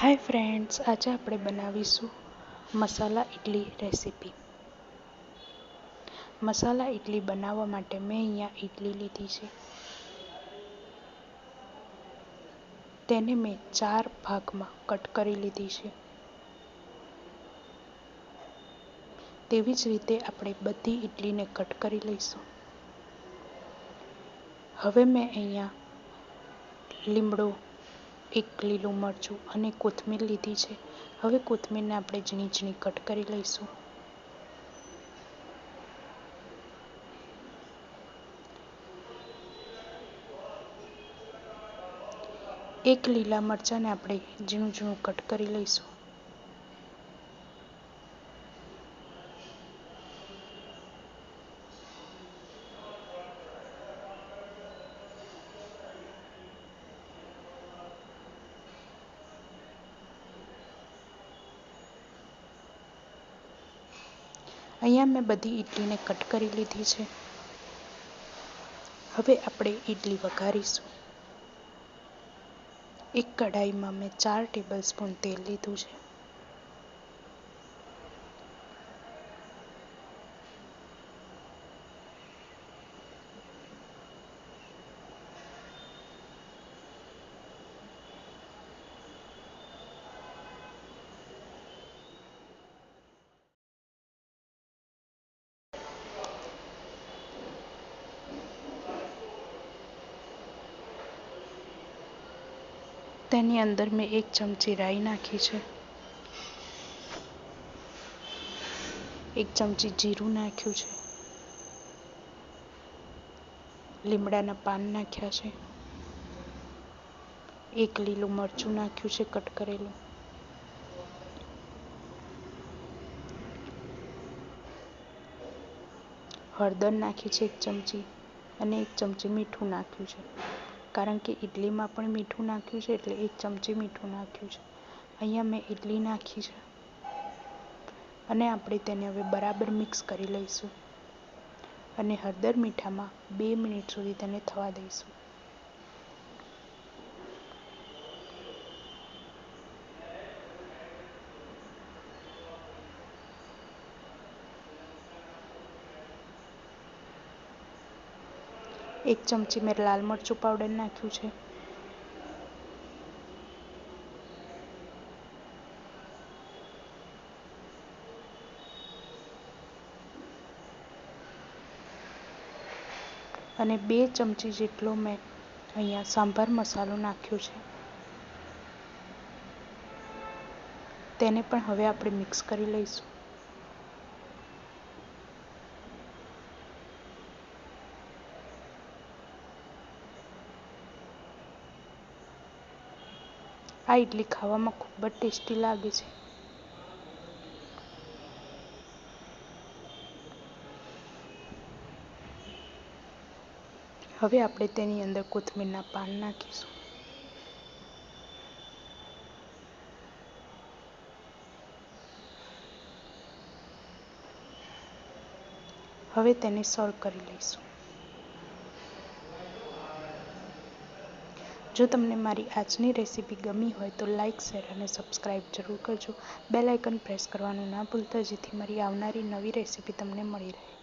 Hi friends આજે આપણે બનાવીશું મસાલા ઇડલી રેસીપી. મસાલા ઇડલી બનાવવા માટે મેં અહીંયા ઇડલી લીધી છે. તેને મેં ચાર ભાગમાં કટ કરી લીધી છે. તેવી જ રીતે આપણે બધી ઇડલીને કટ કરી લઈશું. હવે મેં અહીંયા લીમડો એક લીલું મરચું અને કોથમીર લીધી છે. હવે કોથમીરને આપણે ઝીણી ઝીણી કટ કરી લઈશું. એક લીલા મરચાંને આપણે ઝીણું ઝીણું કટ કરી લઈશું. અહીંયા મેં બધી ઇડલીને કટ કરી લીધી છે. હવે આપણે ઇડલી વઘારીશું. એક કઢાઈમાં મેં ચાર ટેબલ સ્પૂન તેલ લીધું છે. તેની અંદર મેં એક ચમચી રાઈ નાખી છે. એક ચમચી જીરું નાખ્યું છે. લીમડાના પાન નાખ્યા છે. એક લીલું મરચું નાખ્યું છે કટ કરેલું. હળદર નાખી છે એક ચમચી અને એક ચમચી મીઠું નાખ્યું છે. કારણ કે ઇડલીમાં પણ મીઠું નાખ્યું છે એટલે એક ચમચી મીઠું નાખ્યું છે. અહીંયા મેં ઇડલી નાખી છે. અને આપણે તેને હવે બરાબર મિક્સ કરી લઈશું. અને હળદર મીઠામાં બે મિનિટ સુધી તેને થવા દઈશું. એક ચમચી મેં લાલ મરચું પાવડર નાખ્યું છે. અને બે ચમચી જેટલો મેં અહીંયા સાંભાર મસાલો નાખ્યો છે. તેને પણ હવે આપણે મિક્સ કરી લઈશું. આ ઇડલી ખાવામાં ખૂબ જ ટેસ્ટી લાગે છે. હવે આપણે તેની અંદર કોથમીરના પાન નાખીશું. હવે તેને સર્વ કરી લઈશું. જો તમને મારી આજની રેસીપી ગમી હોય તો લાઇક શેર અને સબસ્ક્રાઈબ જરૂર કરજો. બેલ આઇકન પ્રેસ કરવાનું ના ભૂલતા, જેથી મારી આવનારી નવી રેસીપી તમને મળી રહે.